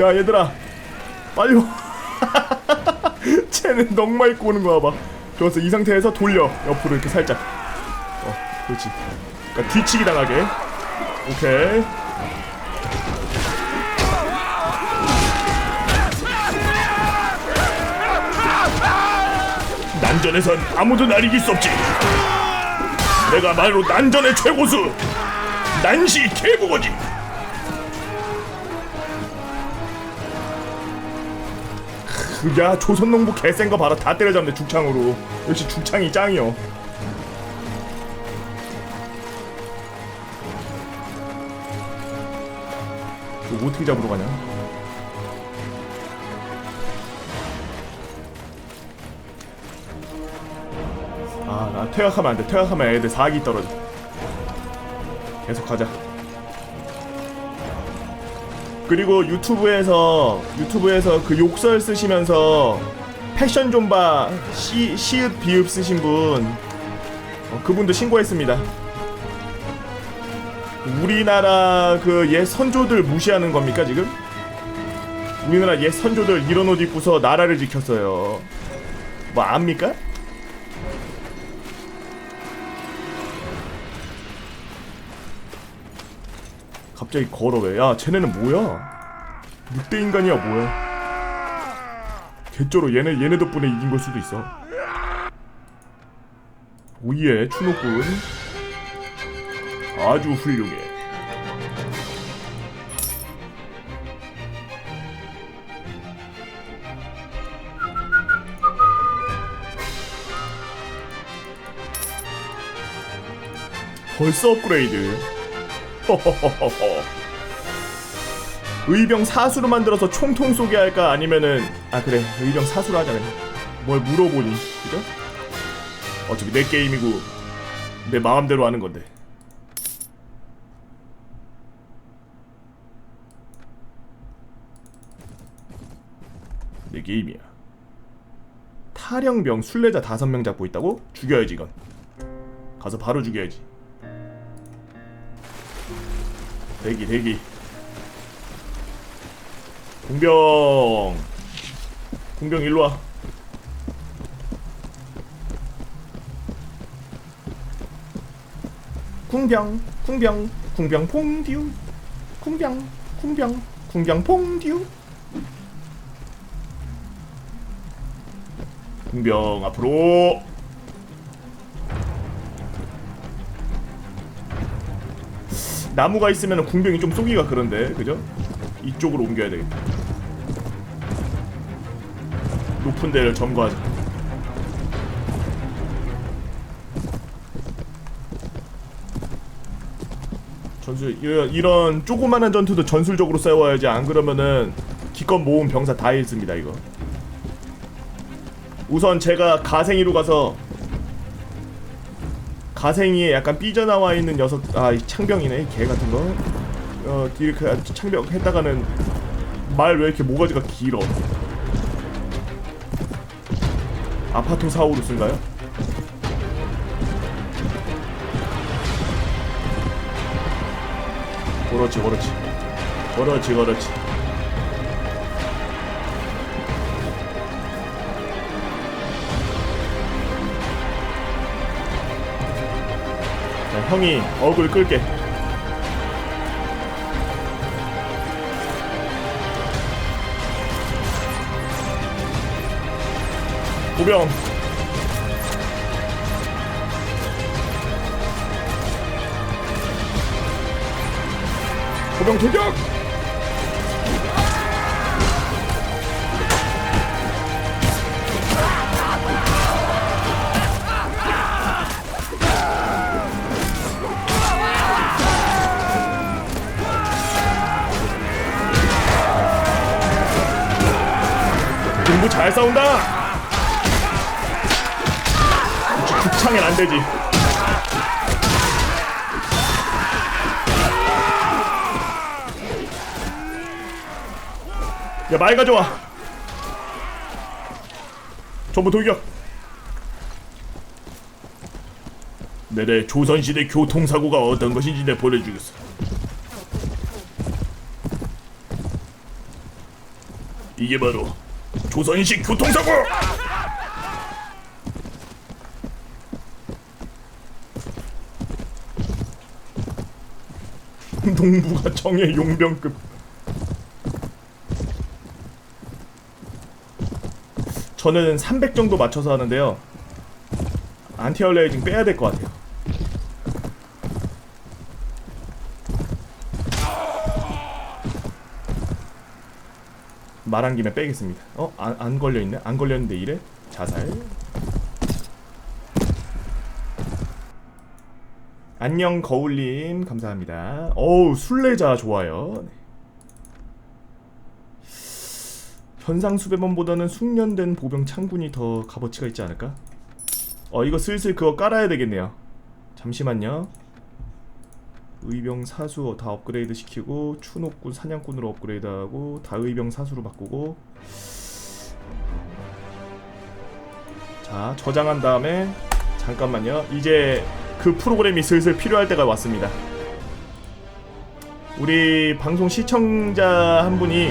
야 얘들아. 빨리 와. 쟤는 넉마 입고 오는 거야 봐. 좋았어. 이 상태에서 돌려. 옆으로 이렇게 살짝. 어 그렇지. 그러니까 뒤치기 당하게. 오케이. 난전에선 아무도 날 이길 수 없지. 내가 바로 난전의 최고수. 난시 개국어지 야 조선농부 개센 거 봐라. 다 때려잡네 죽창으로. 역시 죽창이 짱이요. 이거 어떻게 잡으러 가냐? 아 나 퇴각하면 안돼. 퇴각하면 애들 사기 떨어져. 계속 가자 그리고 유튜브에서 유튜브에서 그 욕설 쓰시면서 패션 좀봐 시 시읒 비읍 쓰신 분 어, 그분도 신고했습니다. 우리나라 그 옛 선조들 무시하는 겁니까 지금? 우리나라 옛 선조들 이런 옷 입고서 나라를 지켰어요. 뭐 압니까? 갑자기 걸어 왜? 야 쟤네는 뭐야? 늑대 인간이야 뭐야? 개쩌로 얘네 얘네 덕분에 이긴 걸 수도 있어. 오예 추노꾼 아주 훌륭해. 벌써 업그레이드. 허허허허허. 의병 사수로 만들어서 총통 쏘게 할까 아니면은 아 그래 의병 사수로 하자 그냥 뭘 물어보니 그죠? 어차피 내 게임이고 내 마음대로 하는 건데 내 게임이야 탈영병 순례자 다섯 명 잡고 있다고? 죽여야지 이건 가서 바로 죽여야지 대기 대기. 공병. 공병 일로와. 궁병 궁병 궁병 퐁듀. 궁병 궁병 궁병 퐁듀. 궁병 앞으로 나무가 있으면 궁병이 좀 쏘기가 그런데 그죠? 이쪽으로 옮겨야 되겠다. 높은 데를 점거하자. 전술 이런, 조그마한 전투도 전술적으로 싸워야지. 안 그러면은 기껏 모은 병사 다 잃습니다 이거. 우선 제가 가생이로 가서 가생이에 약간 삐져나와 있는 녀석 아이 창병이네 이개 같은 거. 어 이렇게 창병 했다가는 말 왜 이렇게 모가지가 길어? 아파토사우루스인가요? 그렇지 그렇지 그렇지 그렇지 형이 얼굴 끌게. 보병. 보병 돌격! 공부 잘 싸운다. 극창엔 안 되지. 야, 말 가져와. 전부 돌격. 내래 조선시대 교통사고가 어떤 것인지 내 보여주겠어. 이게 바로 조선식 교통사고! 농부가 정의 용병급. 저는 300 정도 맞춰서 하는데요. 안티얼레이징 빼야 될 것 같아요 말한 김에 빼겠습니다 어? 안, 안 걸려있네? 안 걸렸는데 이래? 자살 안녕 거울님 감사합니다 어우 순례자 좋아요 네. 현상 수배범보다는 숙련된 보병 창군이 더 값어치가 있지 않을까? 어 이거 슬슬 그거 깔아야 되겠네요 잠시만요 의병 사수 다 업그레이드 시키고 추노꾼 사냥꾼으로 업그레이드하고 다의병 사수로 바꾸고. 자 저장한 다음에 잠깐만요. 이제 그 프로그램이 슬슬 필요할 때가 왔습니다. 우리 방송 시청자 한 분이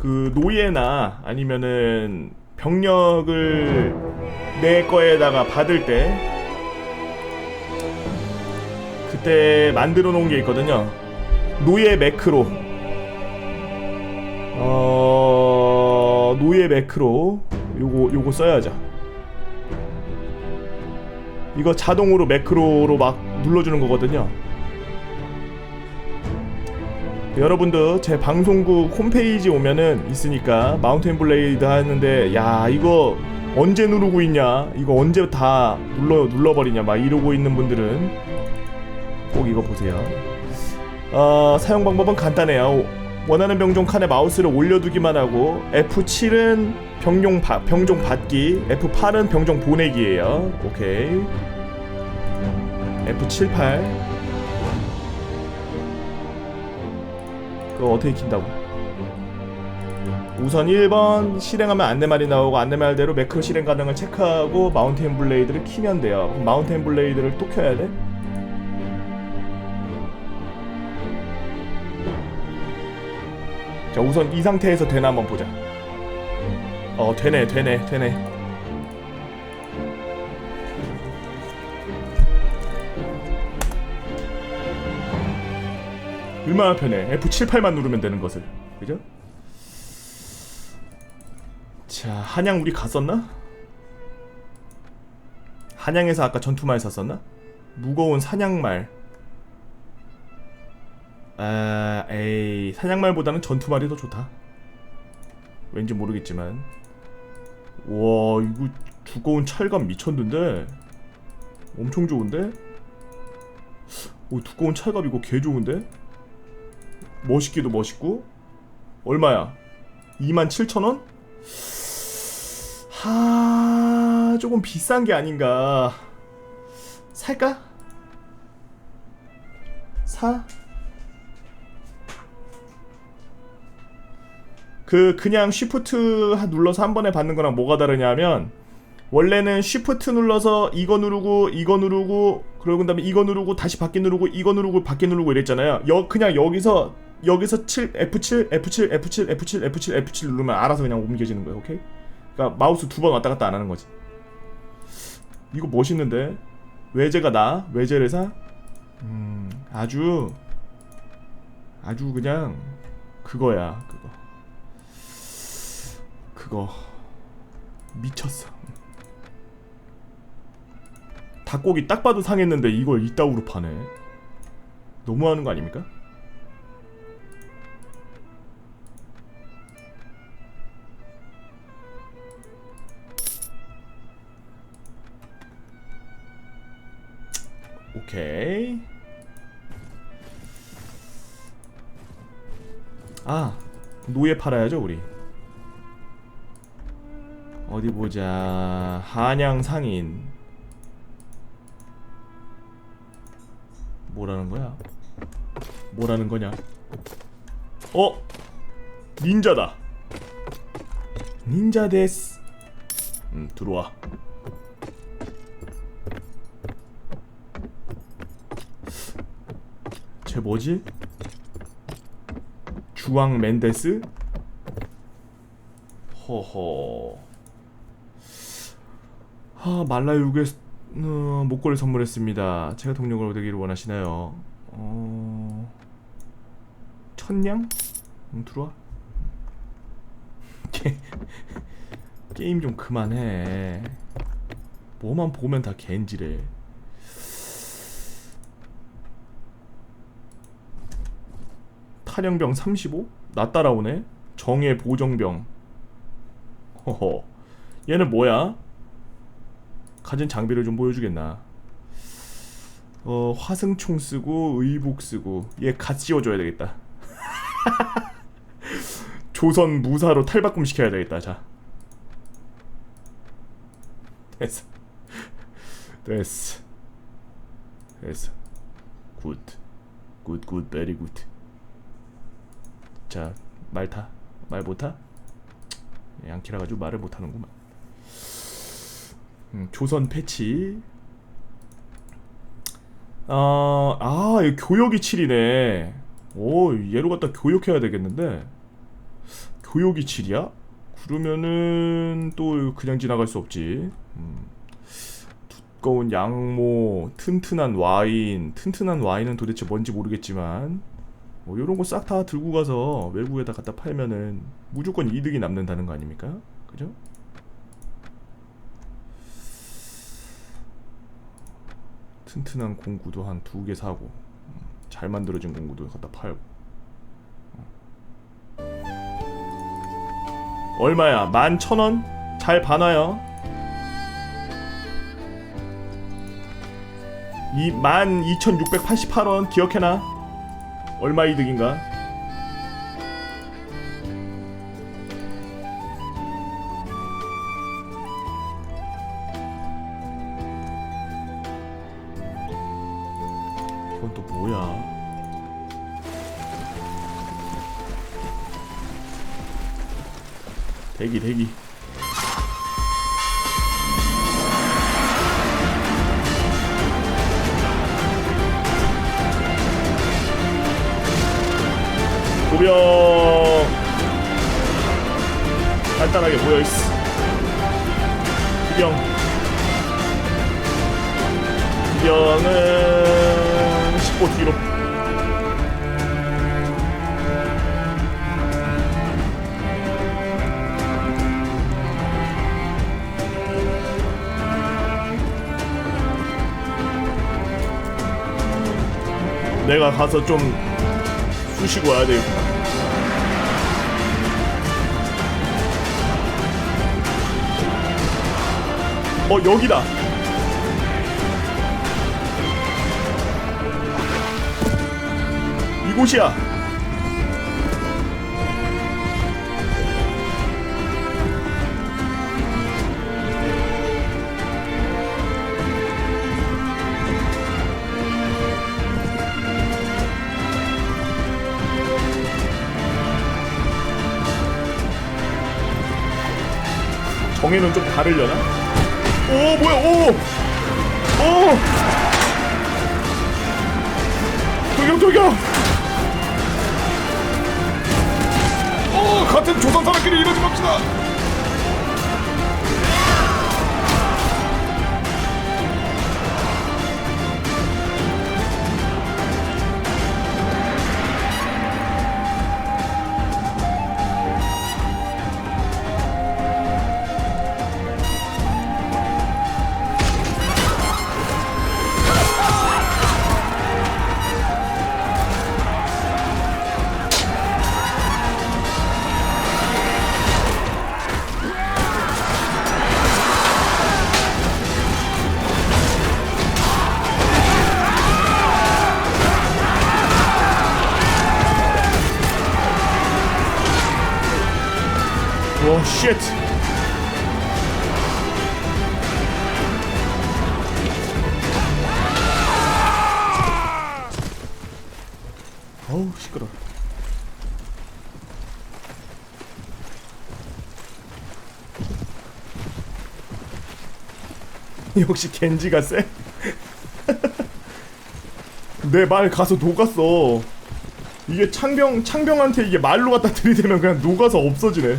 그 노예나 아니면은 병력을 내 거에다가 받을 때 그때 만들어 놓은 게 있거든요. 노예 매크로. 어 노예 매크로 요거 요거 써야죠. 이거 자동으로 매크로로 막 눌러주는 거거든요. 여러분도 제 방송국 홈페이지 오면은 있으니까 마운틴 블레이드 하는데 야 이거 언제 누르고 있냐 이거 언제 다 눌러 눌러버리냐 막 이러고 있는 분들은 꼭 이거 보세요. 어, 사용 방법은 간단해요. 원하는 병종 칸에 마우스를 올려두기만 하고 F7은 병종 바, 병종 받기, F8은 병종 보내기예요. 오케이. F7, 8. 그거 어떻게 킨다고? 우선 1번 실행하면 안내말이 나오고 안내말대로 매크로 실행 가능을 체크하고 마운틴 블레이드를 키면 돼요. 마운틴 블레이드를 또 켜야 돼? 자 우선 이 상태에서 되나 한번 보자 어 되네 되네 되네 얼마나 편해 F7, 8만 누르면 되는 것을 그죠? 자 한양 우리 갔었나? 한양에서 아까 전투말 샀었나? 무거운 사냥말 아, 에이 사냥말보다는 전투말이 더 좋다. 왠지 모르겠지만. 와, 이거 두꺼운 철감 미쳤는데. 엄청 좋은데? 오, 두꺼운 철갑 이거 개 좋은데? 멋있기도 멋있고. 얼마야? 27,000원? 하, 조금 비싼 게 아닌가. 살까? 사? 그 그냥 쉬프트 눌러서 한 번에 받는 거랑 뭐가 다르냐면 원래는 쉬프트 눌러서 이거 누르고 이거 누르고 그러고 그다음에 이거 누르고 다시 바퀴 누르고 이거 누르고 바퀴 누르고 이랬잖아요. 여 그냥 여기서 여기서 7 F7 F7 F7 F7 F7 F7 누르면 알아서 그냥 옮겨지는 거예요. 오케이? 그러니까 마우스 두 번 왔다 갔다 안 하는 거지. 이거 멋있는데 외제가 나 외제를 사? 음 아주 아주 그냥 그거야 그거. 그거 미쳤어. 닭고기 딱 봐도 상했는데 이걸 이따구로 파네. 너무하는 거 아닙니까? 오케이. 아, 노예 팔아야죠, 우리. 어디 보자. 한양 상인. 뭐라는 거야? 뭐라는 거냐? 어? 닌자다. 닌자 데스. 음, 들어와. 쟤 뭐지? 주왕 멘데스? 허허. 아 말라유게 어, 목걸이 선물했습니다. 제가 동력으로 되기를 원하시나요? 어... 천냥? 응, 들어와. 게... 게임 좀 그만해. 뭐만 보면 다 겐지래. 탈영병 35? 나 따라오네. 정예 보정병. 허허. 얘는 뭐야? 가진 장비를 좀 보여주겠나? 어 화승총 쓰고 의복 쓰고 얘갓 씌워줘야 되겠다. 조선 무사로 탈바꿈 시켜야 되겠다. 자. 됐어. 됐어. 됐어. 굿. 굿, 굿, 베리 굿. 자, 말 타. 말 못 타? 양키라 가지고 말을 못 하는구만. 음, 조선 패치. 아, 아, 이거 교육이 7이네. 오, 얘로 갖다 교육해야 되겠는데. 교육이 7이야? 그러면은 또 그냥 지나갈 수 없지. 음. 두꺼운 양모, 튼튼한 와인. 튼튼한 와인은 도대체 뭔지 모르겠지만 뭐 이런 거 싹 다 들고 가서 외국에다 갖다 팔면은 무조건 이득이 남는다는 거 아닙니까? 그죠? 튼튼한 공구도 한 두 개 사고 음, 잘 만들어진 공구도 갖다 팔고 어. 얼마야? 만 천 원? 잘 봐놔요 이 만 이천육백 팔십팔 원 기억해놔 얼마 이득인가? 대기 대기. 고병 간단하게 모여있어. 기병 기병은 15 뒤로 내가 가서 좀 쑤시고 와야 되겠구나. 어 여기다. 이곳이야 정에는 좀 다르려나? 오 뭐야 오! 오! 돌격 돌격! 오 같은 조선 사람끼리 이러지 맙시다! 와 쉣! 어우 시끄러. 역시 겐지가 세. 내 말 가서 녹았어. 이게 창병 창병한테 이게 말로 갖다 들이대면 그냥 녹아서 없어지네.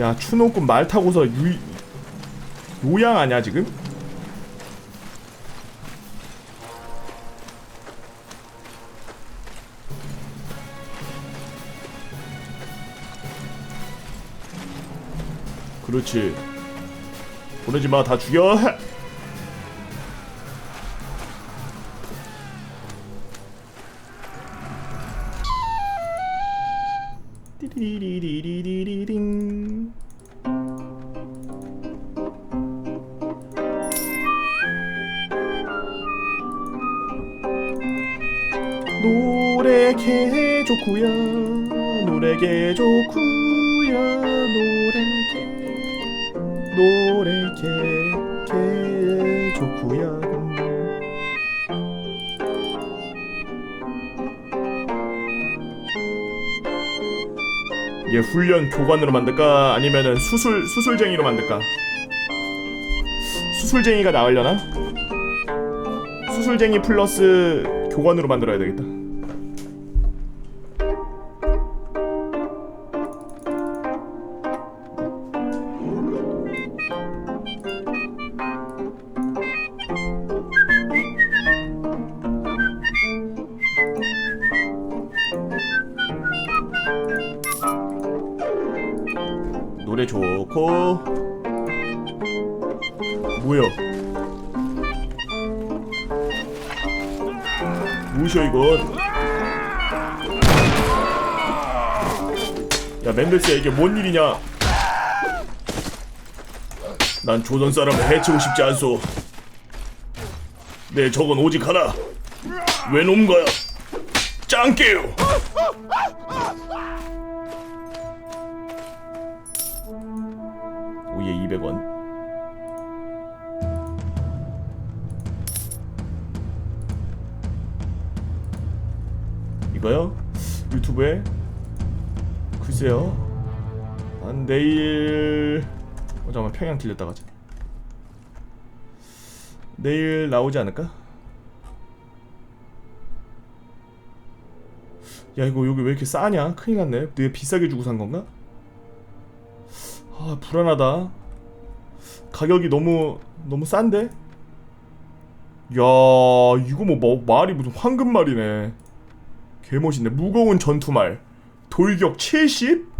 야 추노꾼 말 타고서 유 요양 아니야 지금? 그렇지. 보내지 마 다 죽여. 띠리리리리리링 노래 개 좋구야 노래 개 좋구야 노래 개 노래 개개 좋구야 얘 훈련 교관으로 만들까? 아니면은 수술 수술쟁이로 만들까? 수술쟁이가 나으려나? 수술쟁이 플러스 교관으로 만들어야 되겠다 야 멘데스야 이게 뭔 일이냐? 난 조선 사람을 해치고 싶지 않소. 내 적은 오직 하나. 왜놈 거야? 짱깨요! 오예 200원. 이거요? 유튜브에? 글쎄요. 한 내일 어 잠깐만 평양 들렸다 가자 내일 나오지 않을까? 야 이거 여기 왜 이렇게 싸냐? 큰일 났네 내가 비싸게 주고 산 건가? 아 불안하다 가격이 너무 너무 싼데? 야 이거 뭐, 뭐 말이 무슨 황금말이네 개멋있네 무거운 전투말 돌격 70?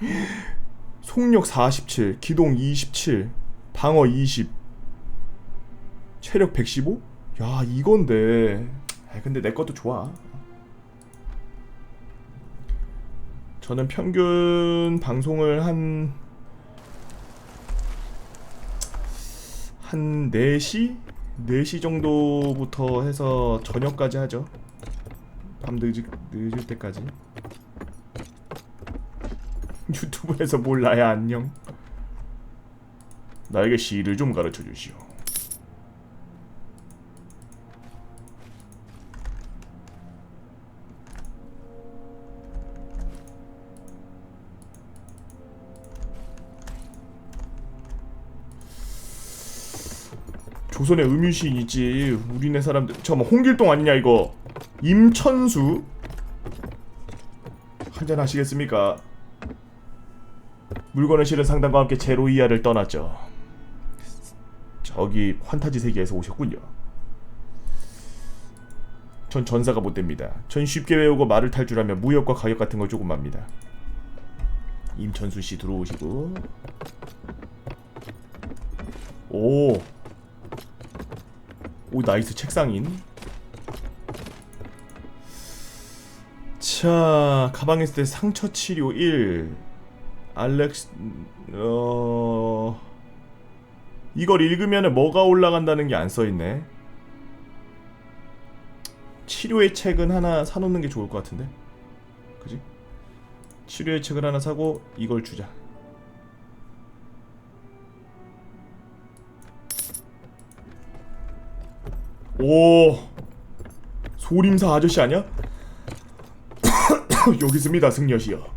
속력 47 기동 27 방어 20 체력 115? 야 이건데 아, 근데 내 것도 좋아 저는 평균 방송을 한 한 4시? 4시 정도부터 해서 저녁까지 하죠. 밤 늦을, 늦을 때까지. 유튜브에서 몰라야 안녕. 나에게 시를 좀 가르쳐 주시오. 조선에 음유시인 있지. 우리네 사람들. 잠깐만 홍길동 아니냐 이거. 임천수. 한잔 하시겠습니까? 물건을 실은 상담과 함께 제로이아를 떠났죠. 저기 환타지 세계에서 오셨군요. 전 전사가 못 됩니다. 전 쉽게 외우고 말을 탈 줄 알면 무역과 가격 같은 걸 조금 압니다. 임천수 씨 들어오시고. 오. 오 나이스 책상인 자 가방에 있을 때 상처 치료 1 알렉스 어 이걸 읽으면 뭐가 올라간다는 게 안 써있네 치료의 책은 하나 사놓는 게 좋을 것 같은데 그지? 치료의 책을 하나 사고 이걸 주자 오 소림사 아저씨 아니야? 여기 있습니다 승려시여